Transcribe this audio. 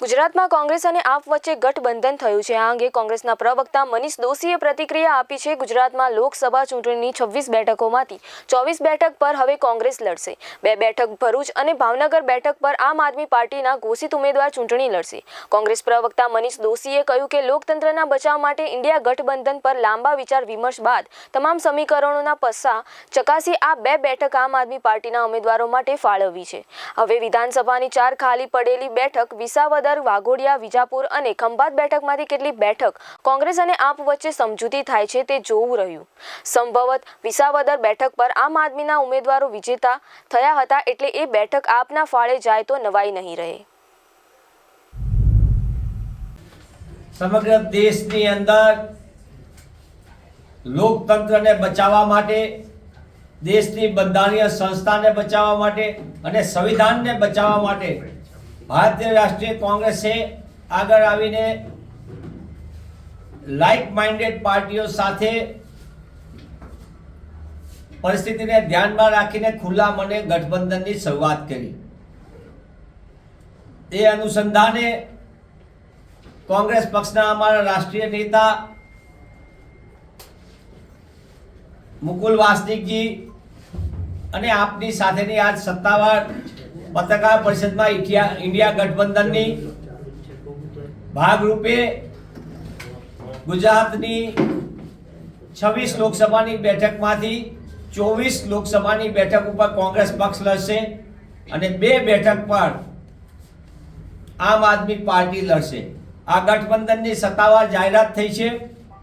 ગુજરાતમાં કોંગ્રેસ અને આપ વચ્ચે ગઠબંધન થયું છે. આ અંગે કોંગ્રેસના પ્રવક્તા મનીષ દોશીએ પ્રતિક્રિયા આપી છે ગુજરાતમાં લોકસભા ચૂંટણીની છવ્વીસ બેઠકોમાંથી. ચોવીસ બેઠક પર હવે કોંગ્રેસ લડશે. બે બેઠક ભરૂચ અને ભાવનગર બેઠક પર આમ આદમી પાર્ટીના ઘોષિત ઉમેદવાર ચૂંટણી લડશે. કોંગ્રેસ પ્રવક્તા મનીષ દોશીએ કહ્યું કે લોકતંત્રના બચાવ માટે ઇન્ડિયા ગઠબંધન પર લાંબા વિચાર વિમર્શ બાદ તમામ સમીકરણોના પસ્સા ચકાસી આ બે બેઠક આમ આદમી પાર્ટીના ઉમેદવારો માટે ફાળવવી છે. હવે વિધાનસભાની ચાર ખાલી પડેલી બેઠક વિસાવદર વાઘોડિયા, વિજાપુર અને ખંભાત બેઠકમાંથી કેટલી બેઠક કોંગ્રેસ અને આપ વચ્ચે સમજૂતી થાય છે તે જોવું રહ્યું. સંભવત વિસાવદર બેઠક પર આમ આદમીના ઉમેદવારો વિજેતા થયા હતા એટલે એ બેઠક આપના ફાળે જાય તો નવાઈ નહીં રહે. સમગ્ર દેશની અંદર લોકતંત્રને બચાવવા માટે, દેશની બંધારણીય સંસ્થાને બચાવવા માટે અને સંવિધાનને બચાવવા માટે ભારતીય રાષ્ટ્રીય કોંગ્રેસે આગળ આવીને લાઇક માઇન્ડેડ પાર્ટીઓ સાથે પરિસ્થિતિને ધ્યાનમાં રાખીને ખુલ્લા મને ગઠબંધનની શરૂઆત કરી. એ અનુસંધાને કોંગ્રેસ પક્ષના અમારા રાષ્ટ્રીય નેતા મુકુલ વાસનિકજી અને આપની સાથેની આજ સત્તાવાર પત્રકાર પરિષદમાં ઇન્ડિયા ઇન્ડિયા ગઠબંધનની ભાગરૂપે ગુજરાતની છવ્વીસ લોકસભાની બેઠકમાંથી ચોવીસ લોકસભાની બેઠક ઉપર કોંગ્રેસ પક્ષ લડશે અને બે બેઠક પર આમ આદમી પાર્ટી લડશે. આ ગઠબંધનની સત્તાવાર જાહેરાત થઈ છે.